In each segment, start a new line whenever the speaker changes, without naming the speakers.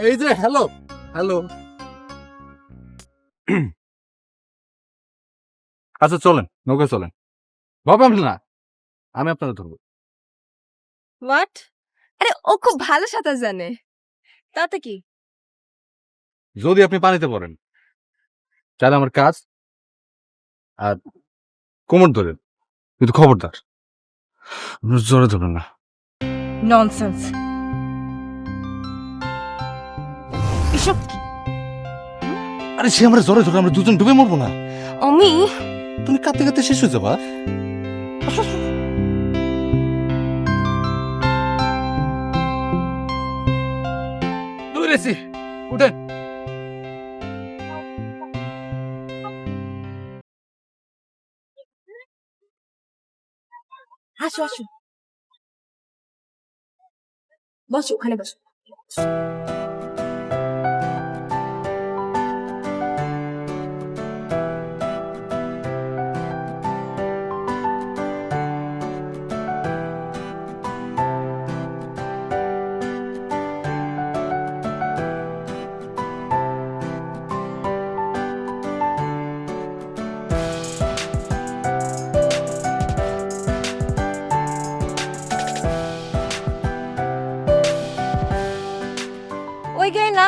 এই যে hello hello আচ্ছা চলেন নৌকা চলেন। ভাবাম না আমি আপনাকে ধরবো।
হোয়াট আরে ও খুব ভালো সাঁতার জানে। তাতে কি?
যদি আপনি পানিতে পড়েন তাহলে আমার কাজ আর কোমর ধরেন কিন্তু খবরদার। জোরে ধরবেন না।
ননসেন্স এসব
আরে সে আমরা জোরে ধরে আমরা দুজন ডুবে মরবো না।
আমি
তুমি কাঁদতে কাঁদতে শেষ হয়ে যাবা। উঠেন।
আসো আসো। বসো ওখানে বসো।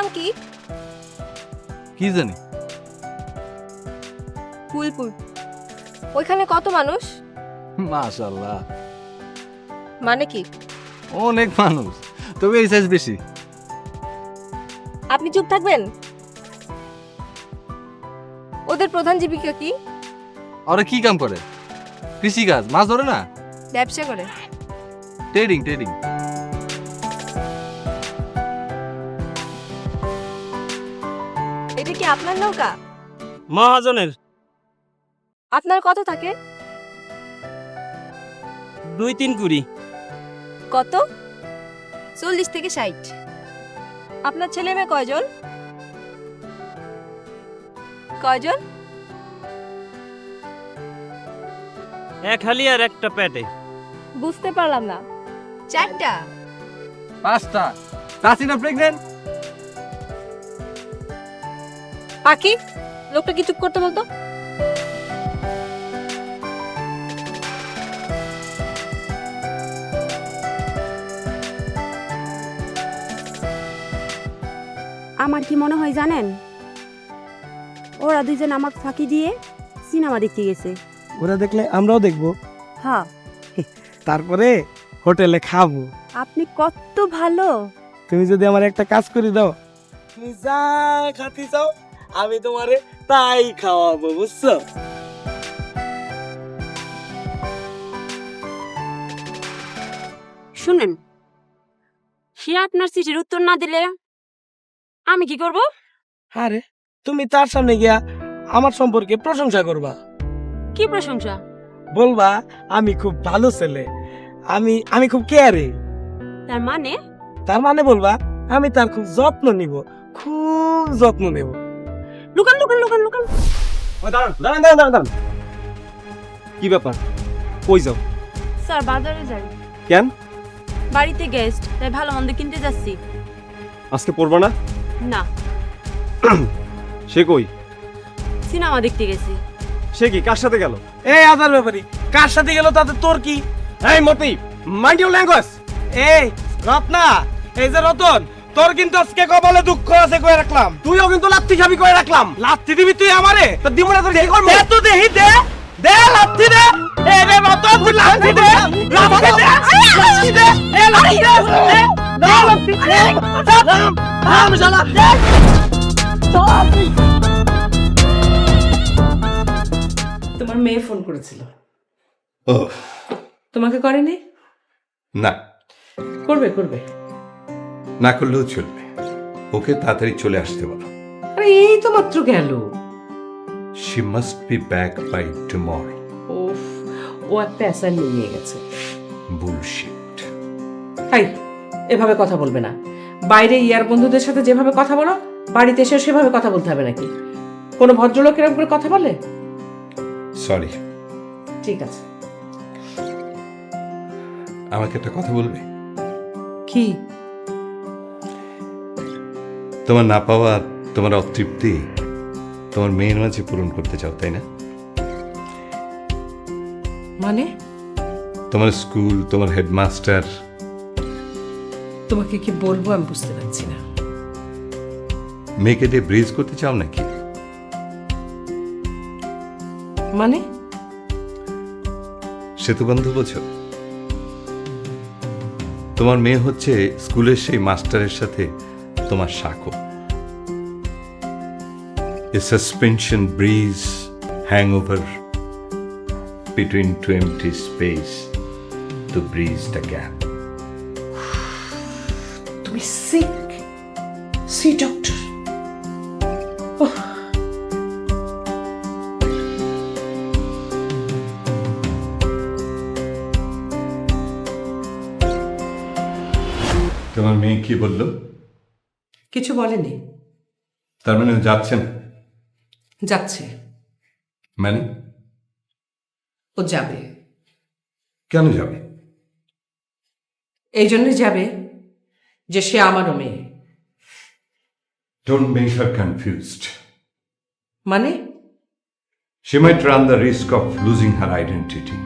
নাম কি?
কি জানি?
ফুলপুর। ওইখানে কত মানুষ?
মাশাল্লাহ
মানে কি?
অনেক মানুষ। তবে এই সাইজ বেশি।
আপনি চুপ থাকবেন? ওদের প্রধান জীবিকা কি?
ওরা কি কাম করে? কৃষি কাজ মাছ ধরে না?
ব্যবসা করে।
ট্রেডিং ট্রেডিং
আপনার নৌকা?
মহাজনের।
আপনার কত থাকে?
দুই তিন কুড়ি।
কত? চল্লিশ থেকে ষাট। আপনার ছেলে মেয়ে কয়জন? কয়জন?
এক হালি আর একটা প্যাটে
বুঝতে পারলাম না। চারটা?
পাঁচটা। চাষি না প্রেগনেন্ট
পাখি লোকটা কি চুপ করতে বলতো?
আমার কি মনে হয় জানেন? ওরা দুইজন আমাকে ফাঁকি দিয়ে সিনেমা দেখতে গেছে।
ওরা দেখলে আমরাও দেখব।
হ্যাঁ।
তারপরে হোটেলে খাব।
আপনি কত ভালো।
তুমি যদি আমার একটা কাজ করে দাও। তুমি যা খাতি চাও আমি তোমারে তাই খাওয়াবো বুঝছ?
শুনেন সে আপনার চিঠির উত্তর না দিলে আমি কি করব?
আরে তুমি তার সামনে গিয়া আমার সম্পর্কে প্রশংসা করবা।
কি প্রশংসা?
বলবা আমি খুব ভালো ছেলে আমি আমি খুব কেয়ারে।
তার মানে?
তার মানে বলবা আমি তার খুব যত্ন নিব খুব যত্ন নেব।
লুকান লুকান লুকান লুকান।
দাঁড়ান দাঁড়ান দাঁড়ান দাঁড়ান কি ব্যাপার? কই যাও?
স্যার বাজারে যাই।
কেন?
বাড়িতে গেস্ট তাই ভালো মন্দ কিনতে যাচ্ছি।
আজকে পড়বা না?
না।
সে কই?
সিনেমা দেখতে গেছি।
সে কি কার সাথে গেল? এই আদার ব্যাপারি কার সাথে গেল তাতে তোর কি? এই মতি মাইন্ড ইউর ল্যাঙ্গুয়েজ এই রত্না এই যে রতন তোর কিন্তু আজকে কপালে দুঃখ আছে কয়ে রাখলাম। তুইও কিন্তু লাত্তি খাবি কয়ে রাখলাম। লাত্তি দিবি তুই আমারে? তো দিমনে তোর দেহি করব? দে তো দেহি দে। দে লাত্তি দে। এ রে রতন তুই লাত্তি দে। লাত্তি দে। লাত্তি দে। এ লাত্তি দে। দে দে লাত্তি দে। থাম থাম শালা। দে।
তোমার মেয়ে ফোন করেছিল।
ও।
তোমাকে করেনি?
না।
করবে করবে।
না করলেও চলবে। ওকে তাড়াতাড়ি চলে আসতে বলো।
আরে এই তো মাত্র গেল।
She must be back by tomorrow
ওফ ও একটা অ্যাসাইনমেন্ট নিয়ে গেছে।
বুলশিট
হাই এভাবে কথা বলবে না। বাইরে ইয়ার বন্ধুদের সাথে যেভাবে কথা বলো বাড়িতে এসে সেভাবে কথা বলতে হবে নাকি? কোনো ভদ্রলোক এরকম করে কথা বলে?
সরি
ঠিক আছে।
আমাকে একটা কথা বলবে?
কি?
তোমার না পাওয়া তোমার অতৃপ্তি তোমার মেয়ের মাঝে পূরণ করতে চাও তাই না?
মানে?
তোমার স্কুল তোমার হেডমাস্টার।
তোমাকে কি বলব আমি বুঝতে পারছি না।
মেয়েকে দিয়ে ব্রিজ করতে চাও নাকি?
মানে?
সেতু বন্ধু বোঝো। তোমার মেয়ে হচ্ছে স্কুলের সেই মাস্টারের সাথে তোমার a suspension bridge hang over between two empty space to bridge the gap
তুমি সিক সি ডক্টর
তোমার মেয়ে কি বলল?
কিছু বলেনি।
তার মানে ও যাচ্ছেন?
যাচ্ছে।
মানে?
ও যাবে।
কেন যাবে?
এই জন্য যাবে যে সে আমারও মেয়ে।
ডোন্ট মেক হার কনফিউজড
মানে?
She might run the risk of losing her identity.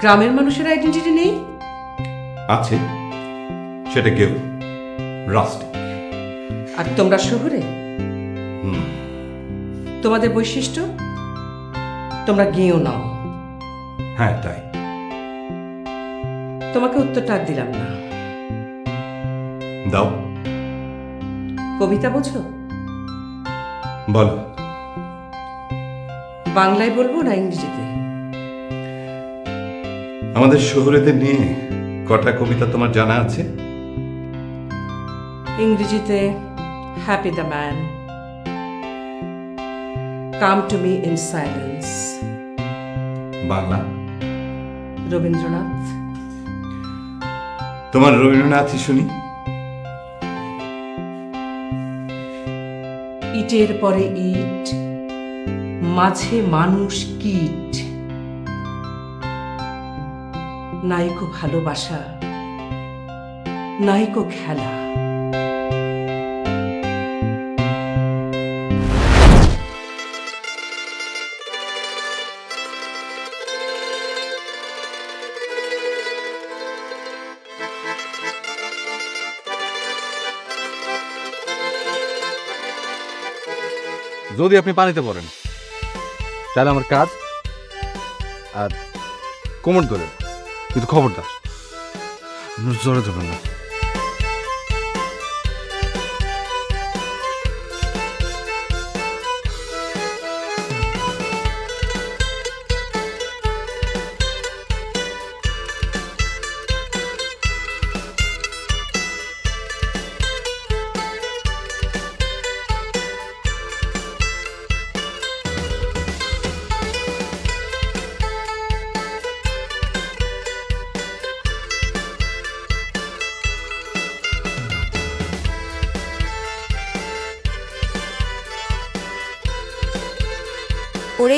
গ্রামের মানুষের আইডেন্টিটি নেই?
আছে। সেটা কেউ রাস্ট
আর তোমরা শহরে? তোমাদের বৈশিষ্ট্য? তোমরা গিয়েও নাও।
হ্যাঁ তাই।
তোমাকে উত্তরটা আর দিলাম না।
দাও।
কবিতা বোঝো?
বলো।
বাংলায় বলব না ইংরেজিতে?
আমাদের শহরেদের নিয়ে কটা কবিতা তোমার জানা আছে?
ইংরেজিতে happy the man come to me in silence
Bangla?
Rabindranath.
তোমার রবীন্দ্রনাথই শুনি
ইটের পরে ইট মাঝে মানুষ কীট। নাইকো ভালোবাসা নাইকো খেলা।
যদি আপনি পানিতে পড়েন, তাহলে আমার কাজ আর কোমর ধরে কিন্তু খবরদার, জোরে ধরবেন না।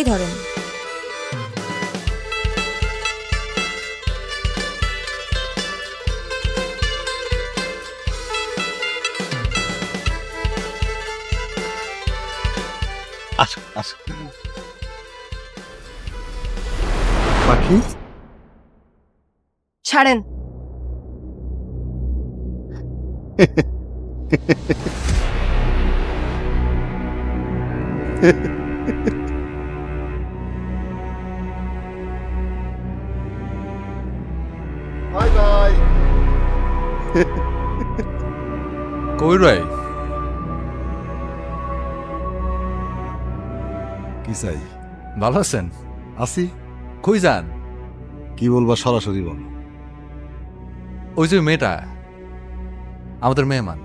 ওরেই ধরেন।
পাখি?
ছাড়েন।
কই
কি চাই?
ভালো আছেন?
আসি
কই যান?
কি বলবা সরাসরি বল।
ওই যে মেয়েটা আমাদের মেহমান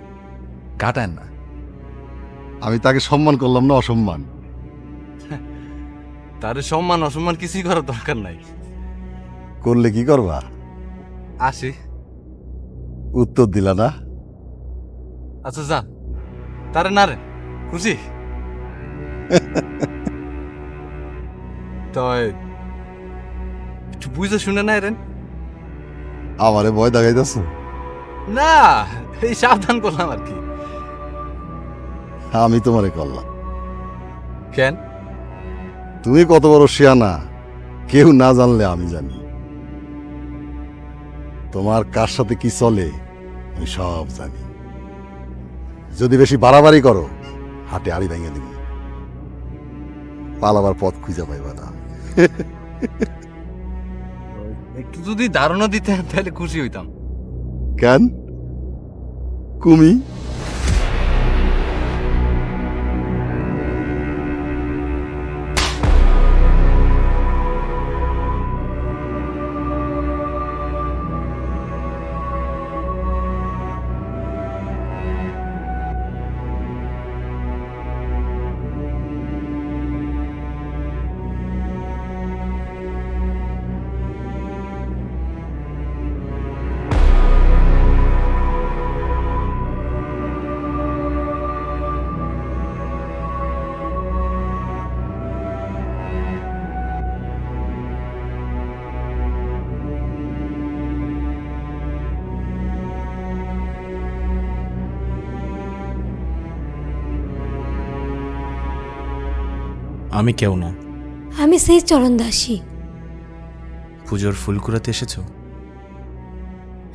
কাটায় না।
আমি তাকে সম্মান করলাম না অসম্মান।
তার সম্মান অসম্মান কিছুই করার দরকার নাই।
করলে কি করবা?
আসি।
উত্তর দিলা না?
আচ্ছা যা। তারে না রে খুশি? তয় একটু বুঝে শুনে নাই রেন
আমারে ভয় দেখাইতেছ?
না এই সাবধান করলাম আর কি।
আমি তোমারে করলাম।
কেন?
তুমি কত বড় শিয়ানা কেউ না জানলে আমি জানি। তোমার কার সাথে কি চলে আমি সব জানি। যদি বেশি বাড়াবাড়ি করো হাটে আড়ি ভেঙে দিব। পালাবার পথ খুঁজে পাইবা না।
একটু যদি ধারণা দিতেন তাহলে খুশি হইতাম।
কেন? কুমি?
আমি কেউ না।
আমি সেই চরণ দাসী।
পুজোর ফুল কুড়াতে এসেছ?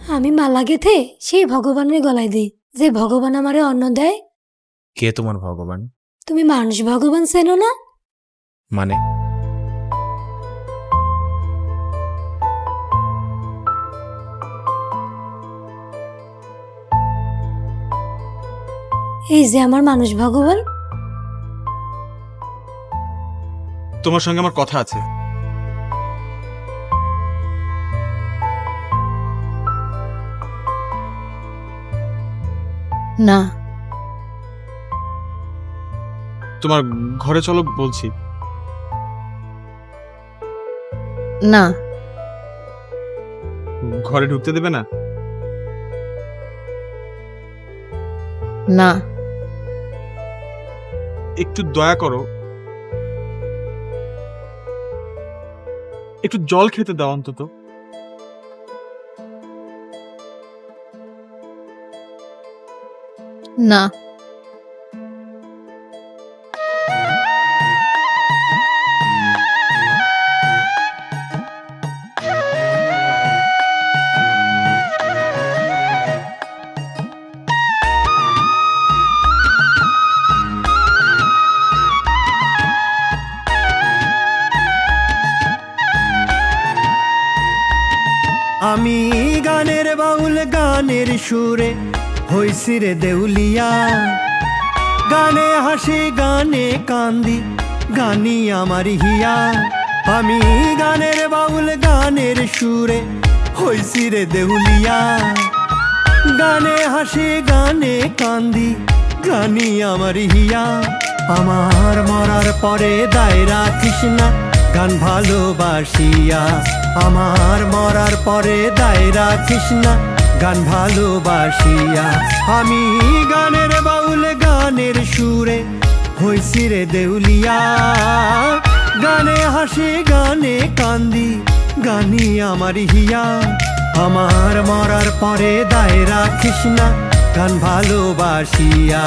আমি মালা গেথে সেই ভগবানের গলায় দিই। যে ভগবান আমারে অন্ন দেয়
কে তোমার ভগবান?
তুমি মানুষ ভগবান চেনো না?
মানে?
এই যে আমার মানুষ ভগবান
তোমার সঙ্গে আমার কথা আছে।
না।
তোমার ঘরে চলো বলছি।
না।
ঘরে ঢুকতে দেবে না?
না।
একটু দয়া করো। একটু জল খেতে দাও অন্তত।
না
সুরে হইছি রে দেউলিয়া। গানে হাসি, গানে কান্দি, গানি আমার হিয়া। আমি গানের বাউল, গানের সুরে হইছি রে দেউলিয়া। গানে হাসি, গানে কান্দি, গানি আমার হিয়া। আমার মরার পরে দায়রা কৃষ্ণা গান ভালোবাসিয়া। আমার মরার পরে দায়রা কৃষ্ণা গান ভালোবাসিয়া, আমি গানের বাউল গানের সুরে হইছি রে দেউলিয়া। গানে হাসি, গানে কান্দি গানি আমার হিয়া। আমার মরার পরে দায়রা কৃষ্ণা গান ভালোবাসিয়া।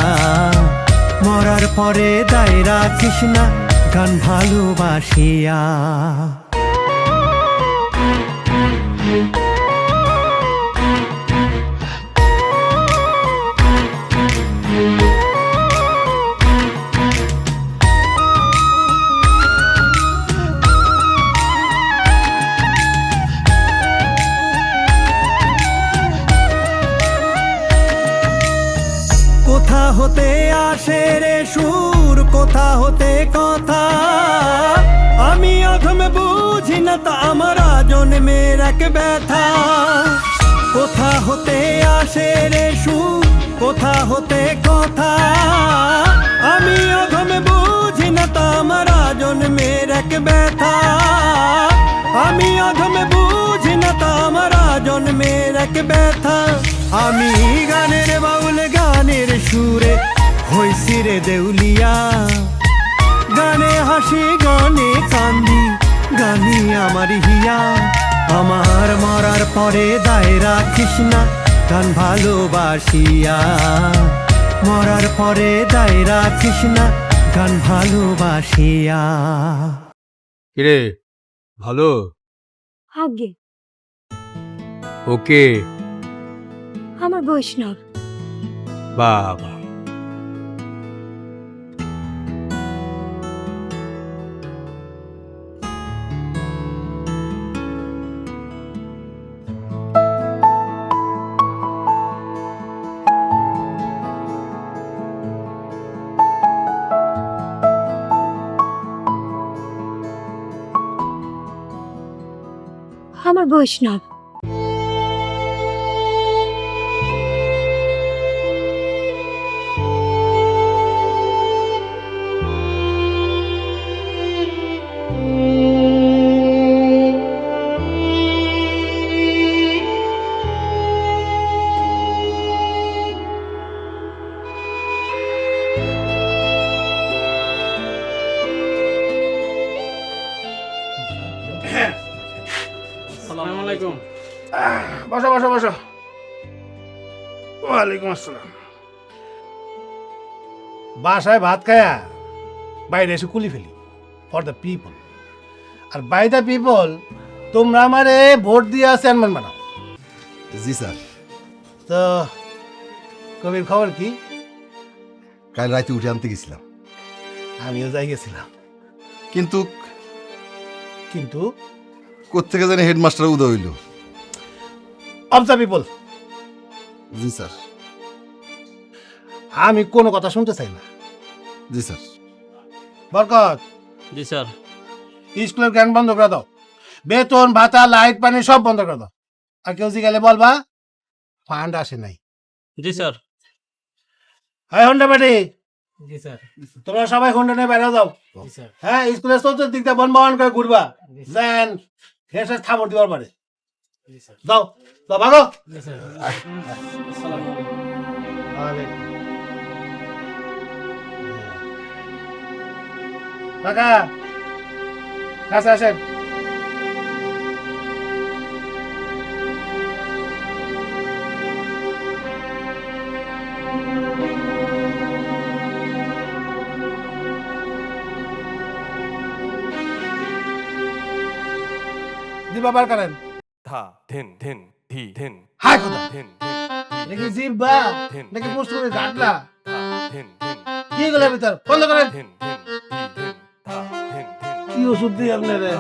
মরার পরে দায়রা কৃষ্ণা গান ভালোবাসিয়া। হতে আসে রে সুর, কোথা হতে কথা। আমি অধম বুঝি না তা আমার জন্মের এক ব্যথা। কোথা হতে আসে রে সুর, কোথা হতে কথা। আমি অধম বুঝি না তা আমার জন্মের এক ব্যথা। আমি অধম বুঝি না তা আমার জন্মের এক ব্যথা। আমি গানের সুরে হইছি রে দেউলিয়া। গানে হাসি গানে কান্দি গানি আমার হিয়া। আমার মরার পরে দায়রা কৃষ্ণা গান ভালোবাসিয়া।
মরার পরে দায় রাখিস না গান ভালোবাসিয়া।
কিরে ভালো?
আগে।
ওকে।
আমার বৈষ্ণব।
বাবা।
বৈষ্ণব।
আলাইকুম।
বসো বসো বসো। ওয়ালাইকুম আসসালাম। বাসায় ভাত খায়া বাইরে এসে কুলি ফেলি ফর দ্য পিপল আর বাই দ্য পিপল তোমরা আমারে ভোট দিয়া চেয়ারম্যান বানাও।
জি স্যার।
তো কবির খবর কি?
কাল রাতে উঠে আনতে গেছিলাম।
আমিও যাই গেছিলাম।
কিন্তু
কিন্তু
কোথেকে জানি হেডমাস্টার উদয় হইল?
দ্য পিপল
জি স্যার।
আমি কোনো কথা শুনতে চাই না।
জি স্যার।
বরকত।
জি স্যার।
স্কুলের জ্ঞান বন্ধ করে দাও। বেতন ভাতা লাইট পানি সব বন্ধ করে দাও। আর কেউ জিগালে বলবা ফান্ড আসে নাই।
জি স্যার।
হ্যাঁ হন্ডা বাড়ি
জি স্যার।
তোমরা সবাই হন্ডা নিয়ে বেড়ে যাও। হ্যাঁ স্কুলের চতুর্থ দিকটা বন বহন করে ঘুরবা। দেন হেসে থামর দিবার পারে যাও যাও ভাগো। কাকা কাছে আসেন দিবা ধি ধিন হাই খোদা। দেখি জিব্বা দেখি ধিন ঘাটলা কি গেলে ভিতর? বন্ধ করেন। ধিন ধিন ধি ধিন ধা ধিন ধিন। কি ওষুধ দিই আপনারে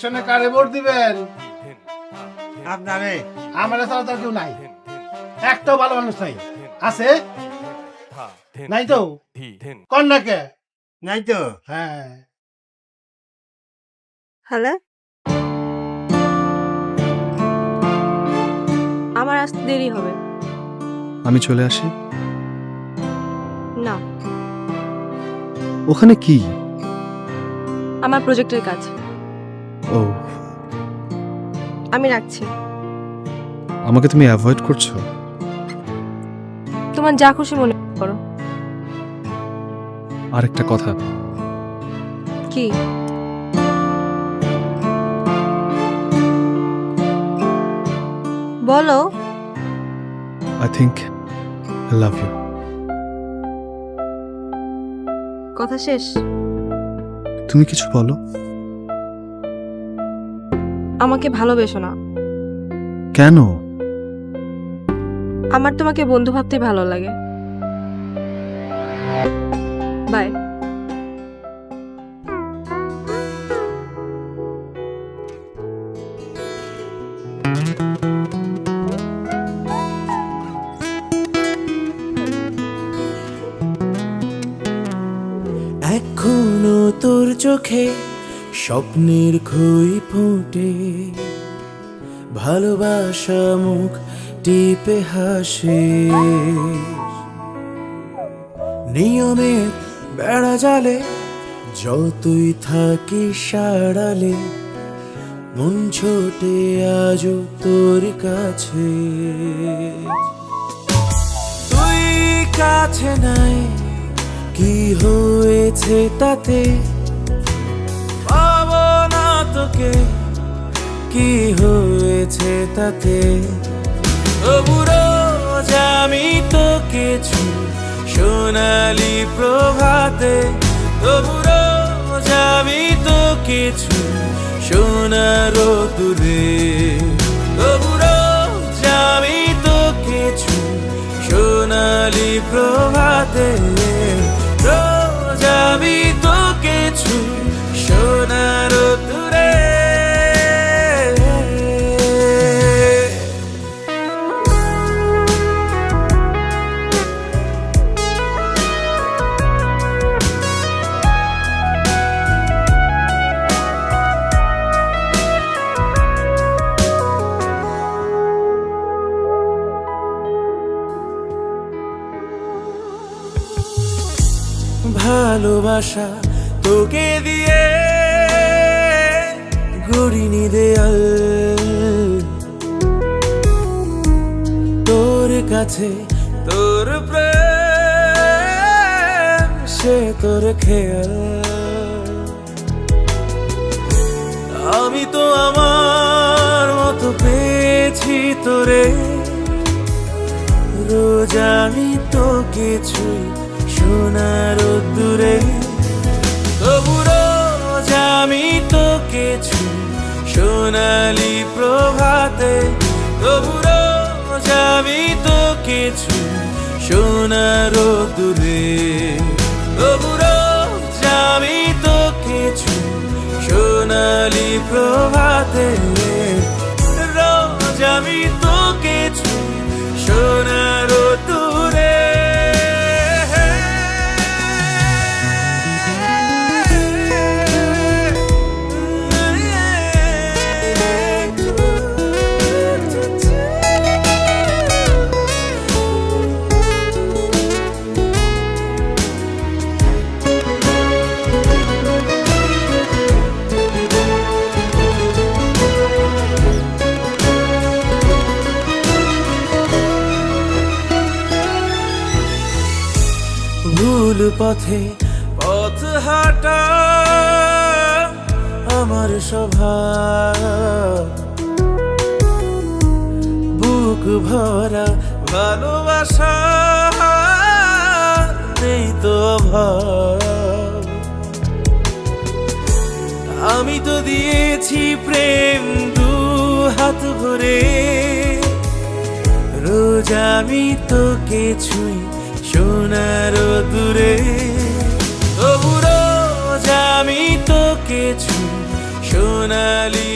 ইলেকশনে কারে ভোট দিবেন?
আপনারে।
আমার ছাড়া তো আর কেউ নাই। একটাও ভালো মানুষ নাই। আছে? নাই তো? কন্যাকে?
নাই তো?
হ্যাঁ।
হ্যালো? আমার আসতে দেরি হবে।
আমি চলে আসি?
না।
ওখানে কি?
আমার প্রজেক্টের কাজ।
ও
আমি রাখছি।
আমাকে তুমি অ্যাভয়েড করছ?
তোমার যা খুশি মনে করো।
আরেকটা কথা।
কি? বলো।
I think I love you
কথা শেষ।
তুমি কিছু বলো?
আমাকে ভালোবেসো না।
কেন?
আমার তোমাকে বন্ধু ভাবতে ভালো লাগে। বাই
এখনও তোর চোখে স্বপ্নের খই ফোটে, ভালোবাসা মুখ টিপে হাসে। নিয়মে বেড়া জালে, যতই থাকি সাড়ালে, মন ছোটে আজও তোর কাছে। তুই কাছে নাই, কি হয়েছে তাতে? তোকে কি হয়েছে তাতে? আমি তোকে ছু সোনালি প্রভাতে। আমি তোকে ছু সোনার দূরে। আমি তোকে ছু সোনালি প্রভাতে। ভালোবাসা তোকে দিয়ে গড়িনি দেয়াল। তোর কাছে তোর প্রেম, সে তোর খেয়াল। আমি তো আমার মতো পেয়েছি তোরে। রোজ আমি তো ছুঁই সোনার দূরে তবু রোজ আমি তোকে ছুঁই। সোনালি প্রভাতে, তবু রোজ আমি তোকে ছুঁই। সোনার দূরে, তবু রোজ আমি তোকে ছুঁই। সোনালি প্রভাতে, রোজ আমি পথে পথ হাঁটা আমার স্বভাব। বুক ভরা ভালোবাসা নেই তো আমি তো দিয়েছি প্রেম দু হাত ভরে। রোজ আমি তোকে ছুঁই সোনার দূরে। তবু রোজ আমি তোকে কিছু সোনালি